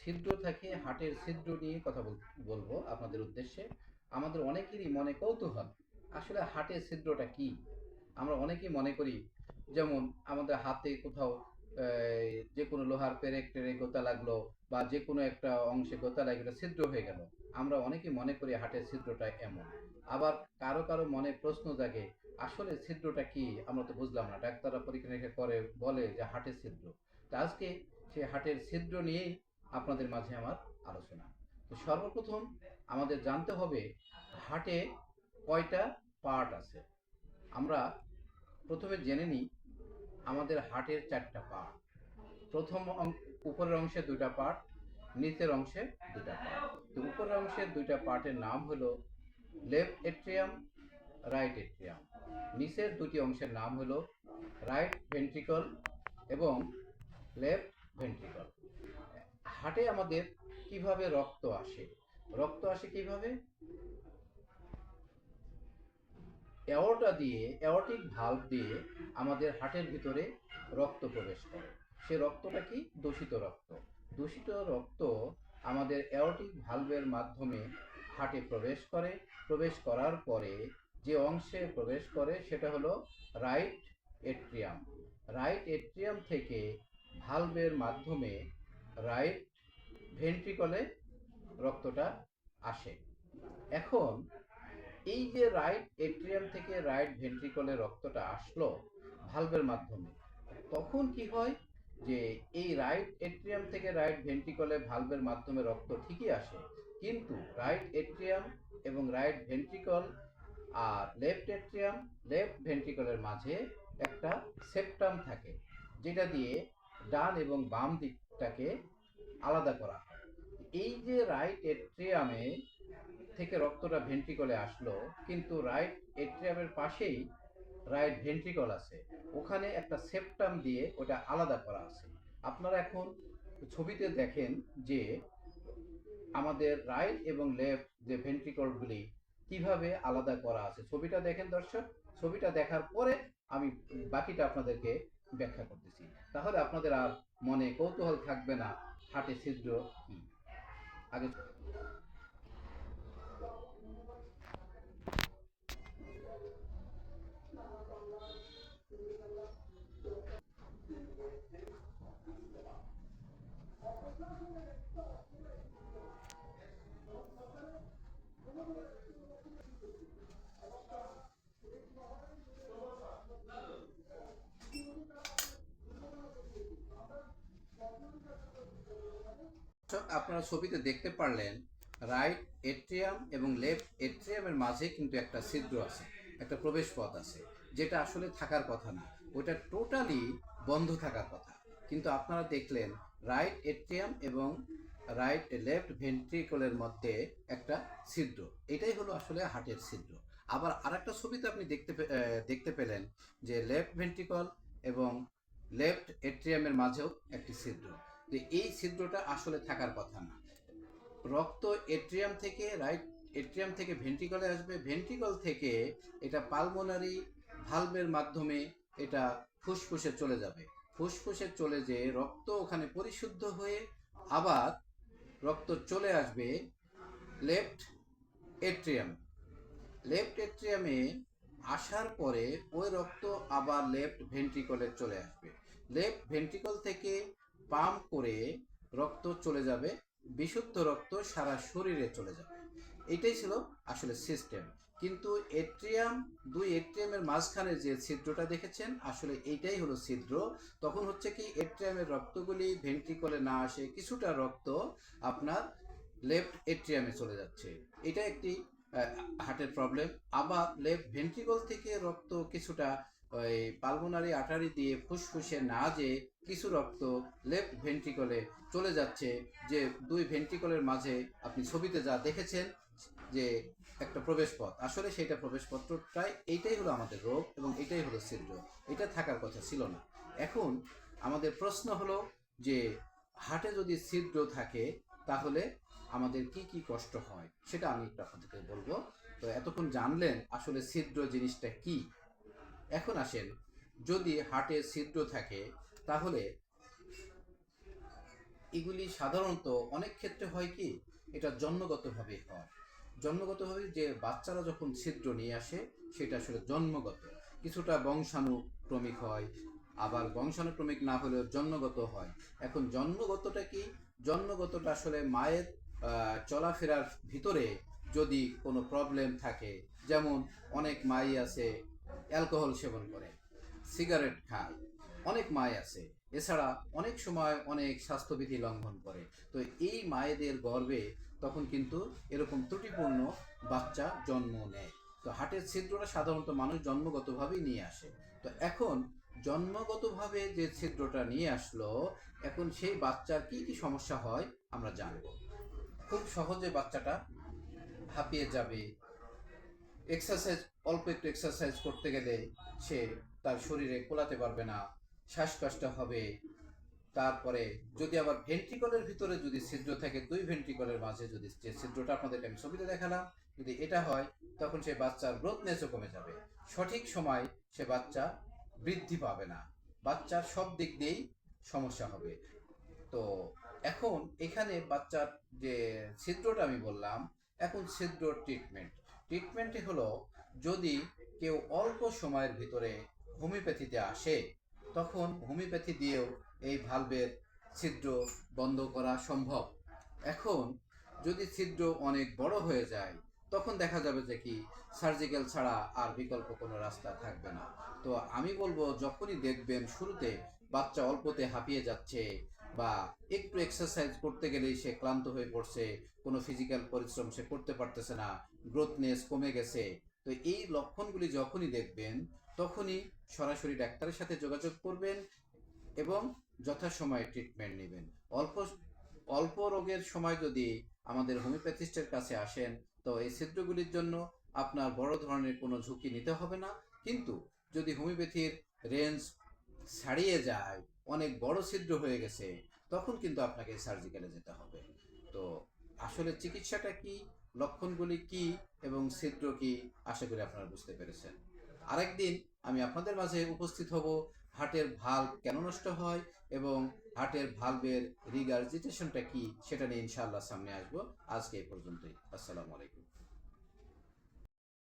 ছিদ্র থাকে, হাটের ছিদ্র নিয়ে কথা বলব আপনাদের উদ্দেশ্যে। আমাদের অনেকেরই মনে কৌতূহল, আসলে হাটের ছিদ্রটা কি? আমরা অনেকেই মনে করি, যেমন আমাদের হাতে কোথাও যে কোনো লোহার পেরেক টেরে গোতা লাগল বা যে কোনো একটা অংশে গোতা লাগল ছিদ্র হয়ে গেল। আমরা অনেকেই মনে করি হাটের ছিদ্রটা এমন। আবার কারও কারও মনে প্রশ্ন জাগে, আসলে ছিদ্রটা কি? আমরা তো বুঝলাম না। ডাক্তাররা পরীক্ষা নিরীক্ষা করে বলে যে হাটের ছিদ্র। তো আজকে সেই হাটের ছিদ্র নিয়েই আপনাদের মাঝে আমার আলোচনা। তো সর্বপ্রথম আমাদের জানতে হবে, হাটে কয়টা পার্ট আছে? আমরা প্রথমে জেনে নিই আমাদের হাটের চারটা পার্ট। প্রথম উপরের অংশে দুইটা পার্ট, নিচের অংশে দুইটা পার্ট। তো উপরের অংশের দুইটা পার্টের নাম হলো লেফট এট্রিয়াম, রাইট এট্রিয়াম। নিচের দুটি অংশের নাম হলো রাইট ভেন্ট্রিকল এবং লেফট ভেন্ট্রিকল। হাটে আমাদের কীভাবে রক্ত আসে? রক্ত আসে কীভাবে? অ্যাওর্টা দিয়ে অ্যাওর্টিক ভাল্ব দিয়ে আমাদের হাটের ভিতরে রক্ত প্রবেশ করে। সে রক্তটা কি? দূষিত রক্ত। দূষিত রক্ত আমাদের অ্যাওর্টিক ভালভের মাধ্যমে হাটে প্রবেশ করে। প্রবেশ করার পরে যে অংশে প্রবেশ করে সেটা হলো রাইট এট্রিয়াম রাইট এট্রিয়াম থেকে ভালভের মাধ্যমে রাইট ভেন্ট্রিকলে রক্তটা আসে। এখন এই যে রাইট এট্রিয়াম থেকে রাইট ভেন্ট্রিকলে রক্তটা আসলো ভালভের মাধ্যমে, তখন কি হয় যে এই রাইট এট্রিয়াম থেকে রাইট ভেন্ট্রিকলে ভালভের মাধ্যমে রক্ত ঠিকই আসে, কিন্তু রাইট এট্রিয়াম এবং রাইট ভেন্ট্রিকল আর লেফট এট্রিয়াম লেফট ভেন্ট্রিকলের মাঝে একটা সেপ্টাম থাকে, যেটা দিয়ে ডান এবং বাম দিকটাকে আলাদা করা। হয় এই যে রাইট এট্রিয়ামে থেকে রক্তটা ভেন্ট্রিকলে আসলো, কিন্তু রাইট এট্রিয়ামের পাশেই রাইট ভেন্ট্রিকল আছে। ওখানে একটা সেপ্টাম দিয়ে ওটা আলাদা করা আছে। আপনারা এখন ছবিতে দেখেন যে আমাদের রাইট এবং লেফট যে ভেন্ট্রিকলগুলি কীভাবে আলাদা করা আছে। ছবিটা দেখেন দর্শক? ছবিটা দেখার পরে আমি বাকিটা আপনাদেরকে ব্যাখ্যা করতেছি। তাহলে আপনাদের আর মনে কৌতূহল থাকবে না হাটে ছিদ্র। কি আগে দর্শক, আপনারা ছবিতে দেখতে পারলেন রাইট এট্রিয়াম এবং লেফট এট্রিয়ামের মাঝে কিন্তু একটা ছিদ্র আছে, একটা প্রবেশ পথ আছে, যেটা আসলে থাকার কথা না। ওটা টোটালি বন্ধ থাকার কথা। কিন্তু আপনারা দেখলেন রাইট এট্রিয়াম এবং রাইট লেফট ভেন্ট্রিকলের মধ্যে একটা ছিদ্র। এটাই হলো আসলে হার্টের ছিদ্র। আবার আরেকটা ছবিতে আপনি দেখতে দেখতে পেলেন যে লেফট ভেন্ট্রিকল এবং লেফট এট্রিয়ামের মাঝেও একটি ছিদ্র। যে এই ছিদ্রটা আসলে থাকার কথা না। রক্ত এট্রিয়াম থেকে, রাইট, এট্রিয়াম থেকে ভেন্ট্রিকলে আসবে। ভেন্ট্রিকল থেকে এটা পালমোনারি ভালভের মাধ্যমে এটা ফুসফুসে চলে যাবে। ফুসফুসে চলে যেয়ে রক্ত ওখানে পরিশুদ্ধ হয়ে আবার রক্ত চলে আসবে লেফট এট্রিয়াম। লেফট এট্রিয়ামে আসার পরে ওই রক্ত আবার লেফট ভেন্ট্রিকলে চলে আসবে। লেফট ভেন্ট্রিকল থেকে পাম্প করে রক্ত চলে যাবে, বিশুদ্ধ রক্ত সারা শরীরে চলে যাবে। এটাই ছিল আসলে সিস্টেম কিন্তু এট্রিয়াম, দুই এট্রিয়ামের মাঝখানে যে ছিদ্রটা দেখেছেন, আসলে এইটাই হলো ছিদ্র। তখন হচ্ছে কি, এট্রিয়ামের রক্তগুলি ভেন্ট্রিকলে না আসে, কিছুটা রক্ত আপনার লেফট এট্রিয়ামে চলে যাচ্ছে। এটা একটি হার্টের প্রবলেম আবার লেফট ভেন্ট্রিকল থেকে রক্ত কিছুটা ওই পালমোনারি আটারি দিয়ে ফুসফুসে না যে কিছু রক্ত লেফট ভেন্ট্রিকলে চলে যাচ্ছে যে দুই ভেন্ট্রিকলের মাঝে আপনি ছবিতে যা দেখেছেন যে একটা প্রবেশ পথ আসলে সেটা প্রবেশ পত্রটাই এইটাই হলো আমাদের রোগ এবং এটাই হলো ছিদ্র এটা থাকার কথা ছিল না। এখন আমাদের প্রশ্ন হলো যে হাটে যদি ছিদ্র থাকে তাহলে আমাদের কি কি কষ্ট হয়, সেটা আমি একটু আপনাদেরকে বলব। তো এতক্ষণ জানলেন আসলে ছিদ্র জিনিসটা কি। এখন আসেন। যদি হাটে ছিদ্র থাকে, তাহলে এগুলি সাধারণত অনেক ক্ষেত্রে হয় কি, এটা জন্মগতভাবে হয়। জন্মগতভাবে যে বাচ্চারা যখন ছিদ্র নিয়ে আসে, সেটা আসলে জন্মগত। কিছুটা বংশানুক্রমিক হয়, আবার বংশানুক্রমিক না হলেও জন্মগত হয়। এখন জন্মগতটা কি? জন্মগতটা আসলে মায়ের চলাফেরার ভিতরে যদি কোনো প্রবলেম থাকে, যেমন অনেক মাই আছে অ্যালকোহল সেবন করে, সিগারেট খায়, অনেক মায় আছে। এছাড়া অনেক সময় অনেক স্বাস্থ্যবিধি লঙ্ঘন করে। তো এই মায়েদের গর্ভে তখন কিন্তু এরকম ত্রুটিপূর্ণ বাচ্চা জন্ম নেয়। তো হার্টের ছিদ্রটা সাধারণত মানুষ জন্মগতভাবেই নিয়ে আসে। তো এখন জন্মগতভাবে যে ছিদ্রটা নিয়ে আসলো, এখন সেই বাচ্চার কি কি সমস্যা হয় আমরা জানব। খুব সহজে বাচ্চাটা হাঁপিয়ে যাবে এক্সারসাইজ অল্প একটু এক্সারসাইজ করতে গেলে সে তার শরীরে কোলাতে পারবে না, শ্বাসকষ্ট হবে। তারপরে যদি আবার ভেন্ট্রিকলের ভিতরে যদি ছিদ্র থাকে, দুই ভেন্ট্রিকলের মাঝে যদি যে ছিদ্রটা আপনাদেরকে আমি ছবিতে দেখালাম, যদি এটা হয়, তখন সে বাচ্চার গ্রোথনেসও কমে যাবে। সঠিক সময় সে বাচ্চা বৃদ্ধি পাবে না। বাচ্চার সব দিক দিয়েই সমস্যা হবে। তো এখন এখানে বাচ্চার যে ছিদ্রটা আমি বললাম, এখন ছিদ্র ট্রিটমেন্ট ট্রিটমেন্টটি হলো যদি কেউ অল্প সময়ের ভিতরে হোমিওপ্যাথিতে আসে, তখন হোমিওপ্যাথি দিয়েও এই ভালভের ছিদ্র বন্ধ করা সম্ভব। এখন যদি ছিদ্র অনেক বড় হয়ে যায়, তখন দেখা যাবে যে কি সার্জিক্যাল ছাড়া আর বিকল্প কোনো রাস্তা থাকবে না। তো আমি বলব, যখনই দেখবেন শুরুতে বাচ্চা অল্পতে হাঁপিয়ে যাচ্ছে বা একটু এক্সারসাইজ করতে গেলেই সে ক্লান্ত হয়ে পড়ছে, কোনো ফিজিক্যাল পরিশ্রম সে করতে পারতেছে না গ্রোথনেস কমে গেছে। তো এই লক্ষণগুলি যখনই দেখবেন, তখনই সরাসরি ডাক্তারের সাথে যোগাযোগ করবেন এবং যথাসময়ে ট্রিটমেন্ট নেবেন। অল্প অল্প রোগের সময় যদি আমাদের হোমিওপ্যাথিস্টের কাছে আসেন, তো এই ছিদ্রগুলির জন্য আপনার বড় ধরনের কোনো ঝুঁকি নিতে হবে না। কিন্তু যদি হোমিওপ্যাথির রেঞ্জ ছাড়িয়ে যায়, অনেক বড় ছিদ্র হয়ে গেছে, তখন কিন্তু আপনাকে সার্জিক্যালে যেতে হবে। তো আসলে চিকিৎসাটা কি, লক্ষণগুলি কি এবং ছিদ্র কি, আশা করি আপনারা বুঝতে পেরেছেন। আরেকদিন আমি আপনাদের মাঝে উপস্থিত হব, হার্টের ভাল্ব কেন নষ্ট হয় এবং হার্টের ভালভের রিগার্জিটেশনটা কি, সেটা নিয়ে ইনশাআল্লাহ সামনে আসব। আজকে এই পর্যন্তই। আসসালামু আলাইকুম।